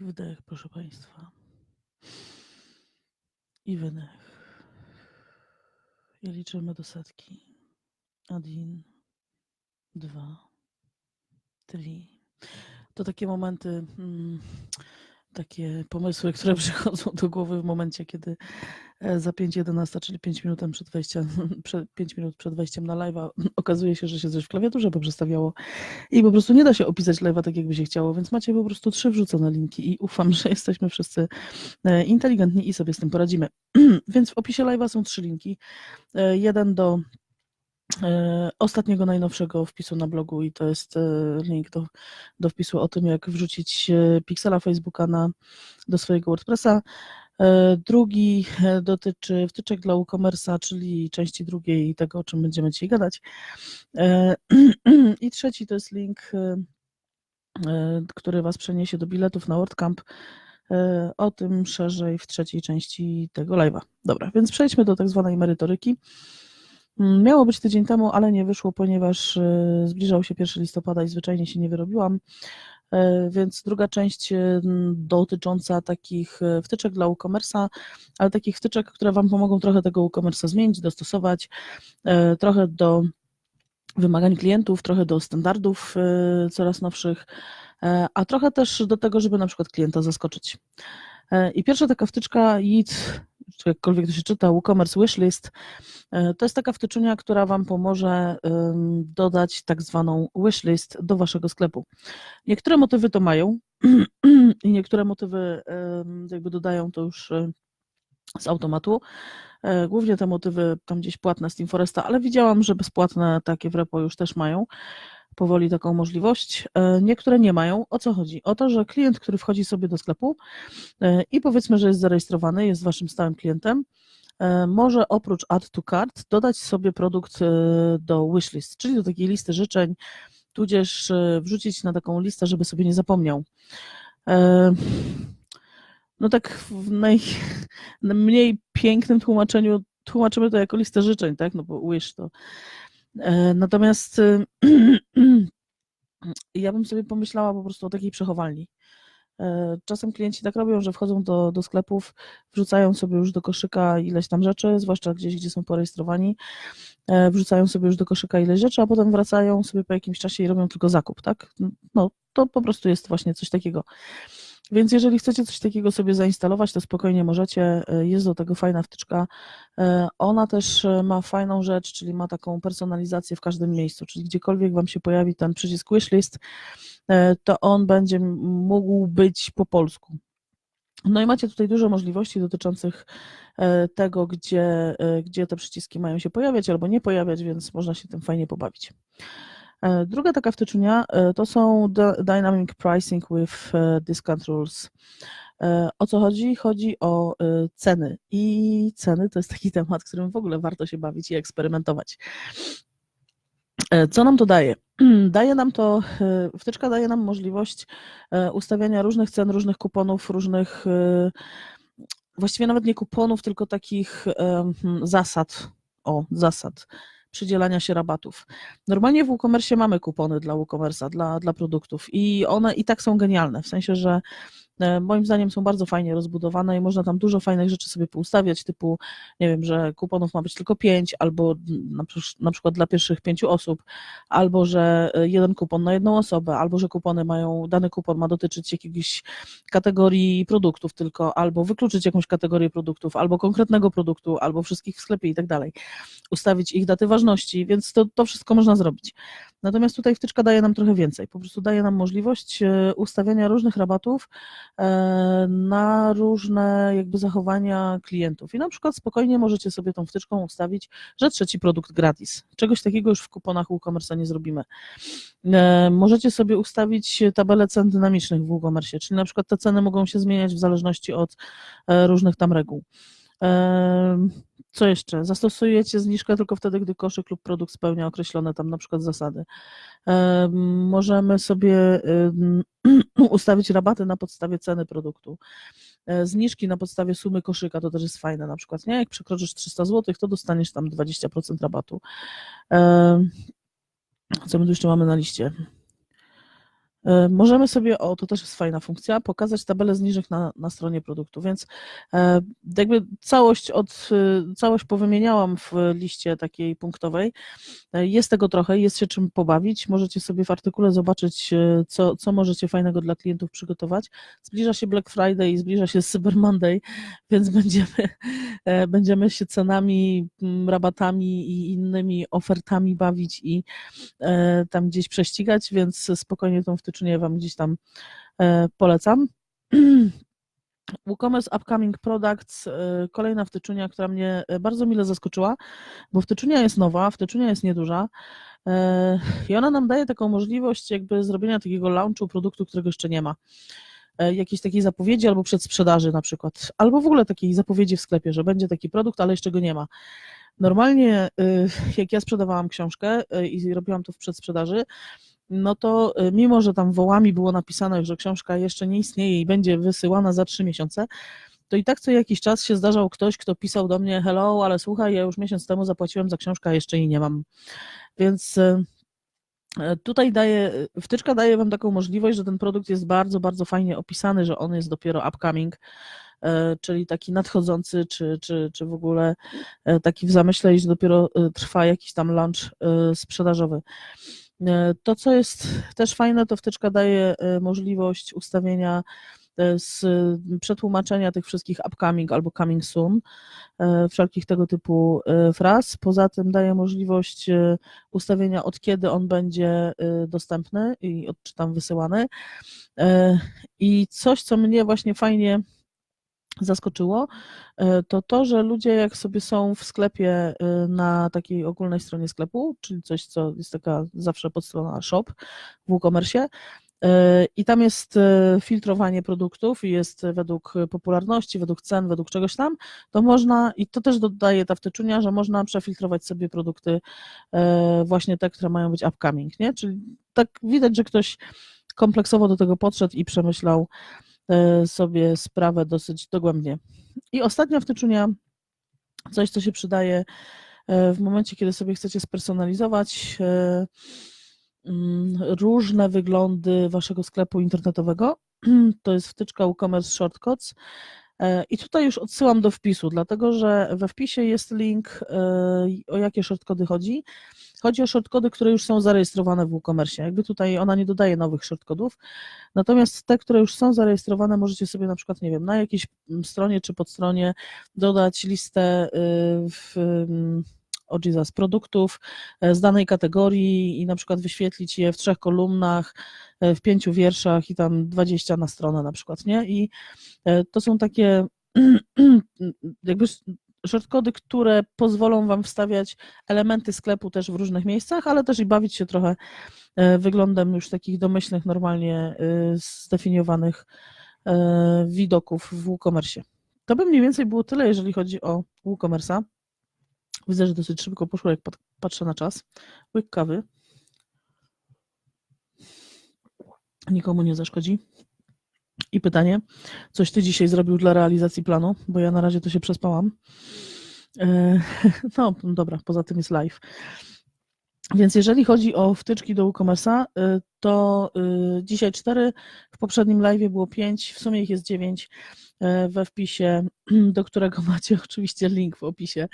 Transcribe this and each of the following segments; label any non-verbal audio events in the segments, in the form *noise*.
I wdech, proszę Państwa. I wydech. I liczymy do setki. Один, dwa, trzy. To takie momenty, mm, takie pomysły, które *laughs* przychodzą do głowy w momencie, kiedy e, za 5.11, czyli 5 minut przed wejściem, *laughs* przed, 5 minut przed wejściem na live'a *laughs* okazuje się, że się coś w klawiaturze poprzestawiało i po prostu nie da się opisać live'a tak, jakby się chciało, więc macie po prostu trzy wrzucone linki i ufam, że jesteśmy wszyscy e, inteligentni i sobie z tym poradzimy. *clears throat* więc w opisie live'a są trzy linki. E, Jeden do ostatniego, najnowszego wpisu na blogu i to jest e, link do, do wpisu o tym, jak wrzucić e, piksela Facebooka na, do swojego WordPressa. E, Drugi e, dotyczy wtyczek dla WooCommerce'a, czyli części drugiej tego, o czym będziemy dzisiaj gadać. E, *clears throat* I trzeci to jest link, e, e, który Was przeniesie do biletów na WordCamp. E, O tym szerzej w trzeciej części tego live'a. Dobra, więc przejdźmy do tak zwanej merytoryki. Mm, Miało być tydzień temu, ale nie wyszło, ponieważ e, zbliżał się 1 listopada i zwyczajnie się nie wyrobiłam. E, Więc druga część e, dotycząca takich wtyczek dla WooCommerce'a, ale takich wtyczek, które Wam pomogą trochę tego WooCommerce'a zmienić, dostosować, trochę do wymagań klientów, trochę do standardów coraz nowszych, a trochę też do tego, żeby na przykład klienta zaskoczyć. I pierwsza taka wtyczka YIT, czy jakkolwiek to się czyta, WooCommerce Wishlist, e, to jest taka wtyczunia, która Wam pomoże dodać tak zwaną wishlist do Waszego sklepu. Niektóre motywy to mają *clears throat* i niektóre motywy jakby dodają to już e, z automatu. E, Głównie te motywy tam gdzieś płatne z Team Foresta, ale widziałam, że bezpłatne takie w repo już też mają powoli taką możliwość. E, Niektóre nie mają. O co chodzi? O to, że klient, który wchodzi sobie do sklepu e, i powiedzmy, że jest zarejestrowany, jest waszym stałym klientem, e, może oprócz add to cart dodać sobie produkt do wishlist, czyli do takiej listy życzeń, tudzież wrzucić na taką listę, żeby sobie nie zapomniał. No tak w najmniej *laughs* pięknym tłumaczeniu tłumaczymy to jako listę życzeń, tak? No bo wish to. E, Natomiast e, *clears throat* ja bym sobie pomyślała po prostu o takiej przechowalni. E, Czasem klienci tak robią, że wchodzą do, do sklepów, wrzucają sobie już do koszyka ileś tam rzeczy, zwłaszcza gdzieś, gdzie są porejestrowani, wrzucają sobie już do koszyka ileś rzeczy, a potem wracają sobie po jakimś czasie i robią tylko zakup, tak? No, to po prostu jest właśnie coś takiego. Więc jeżeli chcecie coś takiego sobie zainstalować, to spokojnie możecie. E, Jest do tego fajna wtyczka. E, Ona też e, ma fajną rzecz, czyli ma taką personalizację w każdym miejscu, czyli gdziekolwiek Wam się pojawi ten przycisk wishlist, to on będzie mógł być po polsku. No i macie tutaj dużo możliwości dotyczących tego, gdzie, gdzie te przyciski mają się pojawiać albo nie pojawiać, więc można się tym fajnie pobawić. E, Druga taka wtyczunia e, to są dy- Dynamic Pricing with e, Discount Rules. O co chodzi? Chodzi o ceny. I ceny to jest taki *laughs* temat, którym w ogóle warto się bawić i eksperymentować. Co nam to daje? *clears throat* Daje nam to, wtyczka daje nam możliwość ustawiania różnych cen, różnych kuponów, różnych, właściwie nawet nie kuponów, tylko takich hmm, zasad. O, zasad przydzielania się rabatów. Normalnie w WooCommerce mamy kupony dla WooCommerce'a, dla, dla produktów i one i tak są genialne, w sensie, że moim zdaniem są bardzo fajnie rozbudowane i można tam dużo fajnych rzeczy sobie poustawiać, typu, nie wiem, że kuponów ma być tylko pięć, albo na przykład dla pierwszych pięciu osób, albo że e, jeden kupon na jedną osobę, albo że kupony mają, dany kupon ma dotyczyć jakiejś kategorii produktów tylko, albo wykluczyć jakąś kategorię produktów, albo konkretnego produktu, albo wszystkich w sklepie i tak dalej. Ustawić ich daty ważności, więc to, to wszystko można zrobić. Natomiast tutaj wtyczka daje nam trochę więcej. Po prostu daje nam możliwość e, ustawiania różnych rabatów e, na różne jakby zachowania klientów. I na przykład spokojnie możecie sobie tą wtyczką ustawić, że trzeci produkt gratis. Czegoś takiego już w kuponach WooCommerce nie zrobimy. E, Możecie sobie ustawić tabelę cen dynamicznych w WooCommerce, czyli na przykład te ceny mogą się zmieniać w zależności od różnych tam reguł. Co jeszcze? Zastosujecie zniżkę tylko wtedy, gdy koszyk lub produkt spełnia określone tam na przykład zasady. Możemy sobie *clears throat* ustawić rabaty na podstawie ceny produktu. E, Zniżki na podstawie sumy koszyka to też jest fajne na przykład, nie? Jak przekroczysz 300 zł, to dostaniesz tam 20% rabatu. Co my tu jeszcze mamy na liście? E, możemy sobie, o to też jest fajna funkcja, pokazać tabelę zniżek na, na stronie produktu, więc e, jakby całość, od, e, całość powymieniałam w liście takiej punktowej. Jest tego trochę, jest się czym pobawić. Możecie sobie w artykule zobaczyć, co, co możecie fajnego dla klientów przygotować. Zbliża się Black Friday, zbliża się Cyber Monday, *laughs* więc będziemy, będziemy się cenami, rabatami i innymi ofertami bawić i tam gdzieś prześcigać, więc spokojnie tą wtyczkę wtyczunie Wam gdzieś tam e, polecam. *clears throat* WooCommerce Upcoming Products, e, kolejna wtyczunia, która mnie e, bardzo mile zaskoczyła, bo wtyczunia jest nowa, wtyczunia jest nieduża i ona nam daje taką możliwość jakby zrobienia takiego launchu produktu, którego jeszcze nie ma. Jakiejś takiej zapowiedzi albo przedsprzedaży na przykład, albo w ogóle takiej zapowiedzi w sklepie, że będzie taki produkt, ale jeszcze go nie ma. Normalnie jak ja sprzedawałam książkę i robiłam to w przedsprzedaży, no to y, mimo, że tam wołami było napisane, że książka jeszcze nie istnieje i będzie wysyłana za trzy miesiące, to i tak co jakiś czas się zdarzał ktoś, kto pisał do mnie, hello, ale słuchaj, ja już miesiąc temu zapłaciłem za książkę, a jeszcze jej nie mam. Więc y, y, tutaj daje, wtyczka daje Wam taką możliwość, że ten produkt jest bardzo, bardzo fajnie opisany, że on jest dopiero upcoming, czyli taki nadchodzący, czy, czy, czy w ogóle taki w zamyśle, że dopiero trwa jakiś tam launch sprzedażowy. E, to, co jest też fajne, to wtyczka daje e, możliwość ustawienia e, z przetłumaczenia tych wszystkich upcoming albo coming soon, wszelkich tego typu fraz. Poza tym daje możliwość ustawienia od kiedy on będzie dostępny i od, czy tam wysyłany. I coś, co mnie właśnie fajnie zaskoczyło, e, to to, że ludzie jak sobie są w sklepie e, na takiej ogólnej stronie sklepu, czyli coś, co jest taka zawsze podstrona shop w WooCommerce, e, i tam jest filtrowanie produktów i jest według popularności, według cen, według czegoś tam, to można, i to też dodaje ta wtyczunia, że można przefiltrować sobie produkty właśnie te, które mają być upcoming, nie? Czyli tak widać, że ktoś kompleksowo do tego podszedł i przemyślał sobie sprawę dosyć dogłębnie. I ostatnia wtyczunia, coś, co się przydaje e, w momencie, kiedy sobie chcecie spersonalizować e, mm, różne wyglądy waszego sklepu internetowego. *clears throat* To jest wtyczka WooCommerce Shortcuts. I tutaj już odsyłam do wpisu, dlatego że we wpisie jest link, o jakie shortcody chodzi. Chodzi o shortcody, które już są zarejestrowane w WooCommerce. Jakby tutaj ona nie dodaje nowych shortcodów, natomiast te, które już są zarejestrowane, możecie sobie na przykład, nie wiem, na jakiejś stronie czy podstronie dodać listę y, w o Jesus, produktów e, z danej kategorii i na przykład wyświetlić je w trzech kolumnach, e, w pięciu wierszach i tam 20 na stronę na przykład, nie? I e, to są takie *clears throat* jakby shortcody, które pozwolą Wam wstawiać elementy sklepu też w różnych miejscach, ale też i bawić się trochę e, wyglądem już takich domyślnych, normalnie e, zdefiniowanych e, widoków w WooCommerce. To by mniej więcej było tyle, jeżeli chodzi o WooCommerce'a. Widzę, że dosyć szybko poszło, jak patrzę na czas. Łyk kawy. Nikomu nie zaszkodzi. I pytanie, coś ty dzisiaj zrobił dla realizacji planu, bo ja na razie to się przespałam. E, *laughs* no dobra, poza tym jest live. Więc jeżeli chodzi o wtyczki do WooCommerce'a, e, to e, dzisiaj cztery, w poprzednim live było pięć, w sumie ich jest dziewięć we wpisie, *clears throat* do którego macie *laughs* oczywiście link w opisie.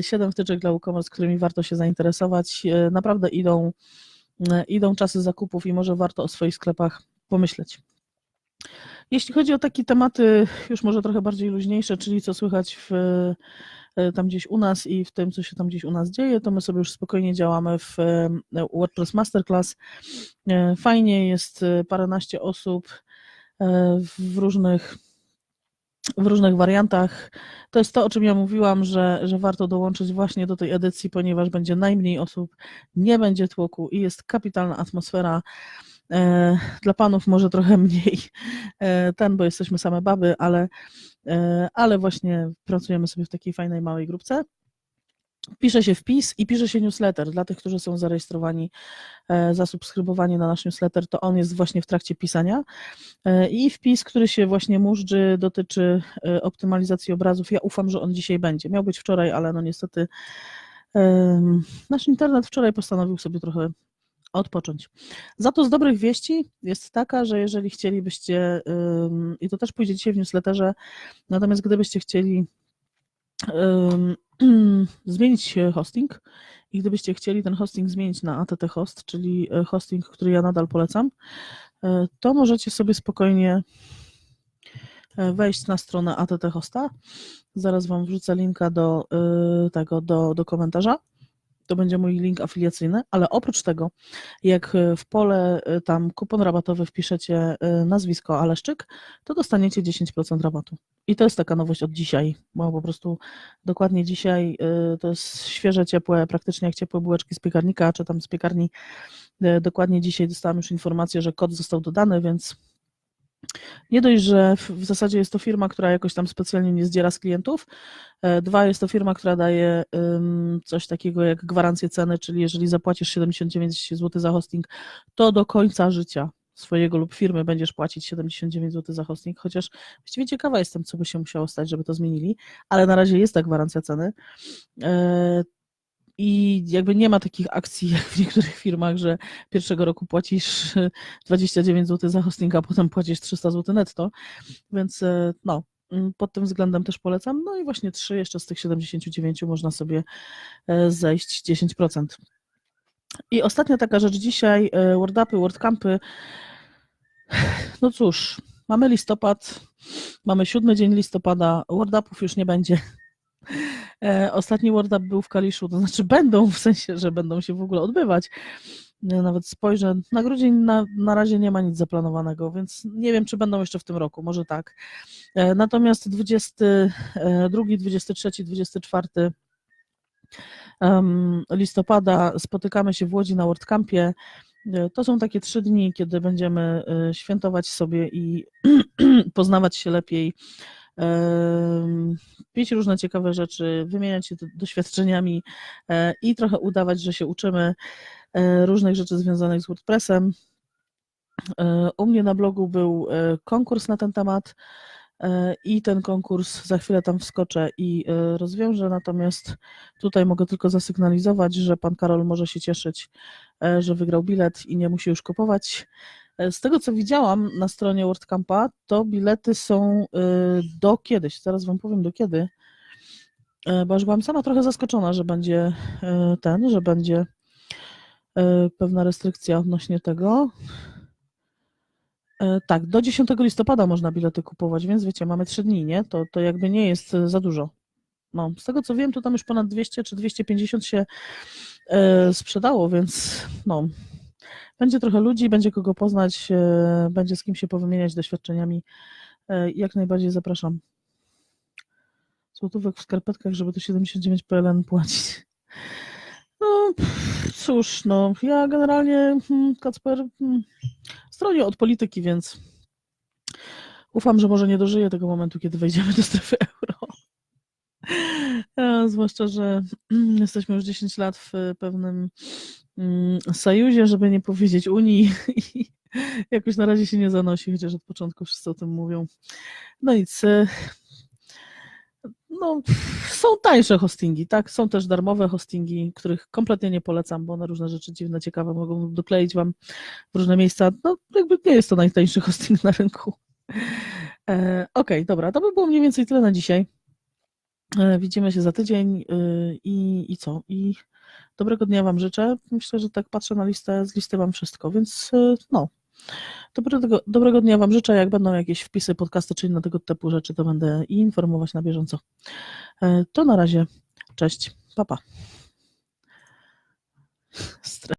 Siedem wtyczek dla WooCommerce, którymi warto się zainteresować. Naprawdę idą, idą czasy zakupów i może warto o swoich sklepach pomyśleć. Jeśli chodzi o takie tematy już może trochę bardziej luźniejsze, czyli co słychać w, e, tam gdzieś u nas i w tym, co się tam gdzieś u nas dzieje, to my sobie już spokojnie działamy w e, WordPress Masterclass. E, fajnie jest paręnaście osób w różnych w różnych wariantach. To jest to, o czym ja mówiłam, że, że warto dołączyć właśnie do tej edycji, ponieważ będzie najmniej osób, nie będzie tłoku i jest kapitalna atmosfera. E, dla panów może trochę *laughs* mniej e, ten, bo jesteśmy same baby, ale, e, ale właśnie pracujemy sobie w takiej fajnej małej grupce. Pisze się wpis i pisze się newsletter. Dla tych, którzy są zarejestrowani, zasubskrybowani na nasz newsletter, to on jest właśnie w trakcie pisania. I wpis, który się właśnie móżdży, dotyczy optymalizacji obrazów. Ja ufam, że on dzisiaj będzie. Miał być wczoraj, ale no niestety nasz internet wczoraj postanowił sobie trochę odpocząć. Za to z dobrych wieści jest taka, że jeżeli chcielibyście, i to też pójdzie dzisiaj w newsletterze, natomiast gdybyście chcieli *clears throat* zmienić hosting i gdybyście chcieli ten hosting zmienić na ATT Host, czyli e, hosting, który ja nadal polecam, e, to możecie sobie spokojnie e, wejść na stronę ATT Hosta. Zaraz Wam wrzucę linka do tego, do, do komentarza. To będzie mój link afiliacyjny, ale oprócz tego, jak w pole y, tam kupon rabatowy wpiszecie y, nazwisko Aleszczyk, to dostaniecie 10% rabatu. I to jest taka nowość od dzisiaj, bo po prostu dokładnie dzisiaj to jest świeże, ciepłe, praktycznie jak ciepłe bułeczki z piekarnika, czy tam z piekarni. Dokładnie dzisiaj dostałam już informację, że kod został dodany, więc nie dość, że w zasadzie jest to firma, która jakoś tam specjalnie nie zdziera z klientów. e, Dwa, jest to firma, która daje coś takiego jak gwarancję ceny, czyli jeżeli zapłacisz 79 zł za hosting, to do końca życia swojego lub firmy będziesz płacić 79 zł za hosting, chociaż właściwie ciekawa jestem, co by się musiało stać, żeby to zmienili, ale na razie jest ta gwarancja ceny. I jakby nie ma takich akcji jak w niektórych firmach, że pierwszego roku płacisz *laughs* 29 zł za hosting, a potem płacisz 300 zł netto, więc e, no, mm, pod tym względem też polecam. No i właśnie 3 jeszcze z tych 79 można sobie e, zejść 10%. I ostatnia taka rzecz dzisiaj, e, WordUpy, WordCampy. No cóż, mamy listopad, mamy siódmy dzień listopada, WordUpów już nie będzie. E, Ostatni WordUp był w Kaliszu, to znaczy *laughs* będą, w sensie, że będą się w ogóle odbywać. Nawet spojrzę, na grudzień na, na razie nie ma nic zaplanowanego, więc nie wiem, czy będą jeszcze w tym roku, może tak. E, Natomiast 22, 23, 24 em, listopada spotykamy się w Łodzi na WordCampie. E, To są takie trzy dni, kiedy będziemy świętować sobie i *clears throat* poznawać się lepiej, pić różne ciekawe rzeczy, wymieniać się do- doświadczeniami e, i trochę udawać, że się uczymy e, różnych rzeczy związanych z WordPressem. E, U mnie na blogu był konkurs na ten temat i ten konkurs za chwilę tam wskoczę i rozwiążę, natomiast tutaj mogę tylko zasygnalizować, że pan Karol może się cieszyć, że wygrał bilet i nie musi już kupować. E, Z tego co widziałam na stronie WordCampa, to bilety są e, do kiedyś, zaraz wam powiem do kiedy, e, bo już byłam sama trochę zaskoczona, że będzie ten, że będzie pewna restrykcja odnośnie tego. Tak, do 10 listopada można bilety kupować, więc wiecie, mamy 3 dni, nie? To, to jakby nie jest za dużo. No, z tego co wiem, to tam już ponad 200 czy 250 się sprzedało, więc no, będzie trochę ludzi, będzie kogo poznać, e, będzie z kim się powymieniać doświadczeniami. E, jak najbardziej zapraszam. Złotówek w skarpetkach, żeby to 79 PLN płacić. No, cóż, no, ja generalnie, hmm, Kacper, hmm, stronię od polityki, więc ufam, że może nie dożyję tego momentu, kiedy wejdziemy do strefy *laughs* euro. E, Zwłaszcza, że mm, jesteśmy już 10 lat w pewnym sojuzie, żeby nie powiedzieć Unii *laughs* jakoś na razie się nie zanosi, chociaż od początku wszyscy o tym mówią. No nic. e, No, są tańsze hostingi, tak? Są też darmowe hostingi, których kompletnie nie polecam, bo one różne rzeczy dziwne, ciekawe mogą dokleić wam w różne miejsca. No, jakby nie jest to najtańszy hosting na rynku. E, Okej, dobra, to by było mniej więcej tyle na dzisiaj. E, Widzimy się za tydzień y, i, i co? I dobrego dnia Wam życzę. Myślę, że tak patrzę na listę, z listy Wam wszystko, więc y, no. Dobrego, dobrego dnia Wam życzę. Jak będą jakieś wpisy, podcasty czy inne tego typu rzeczy, to będę informować na bieżąco. E, To na razie. Cześć. Papa. Pa.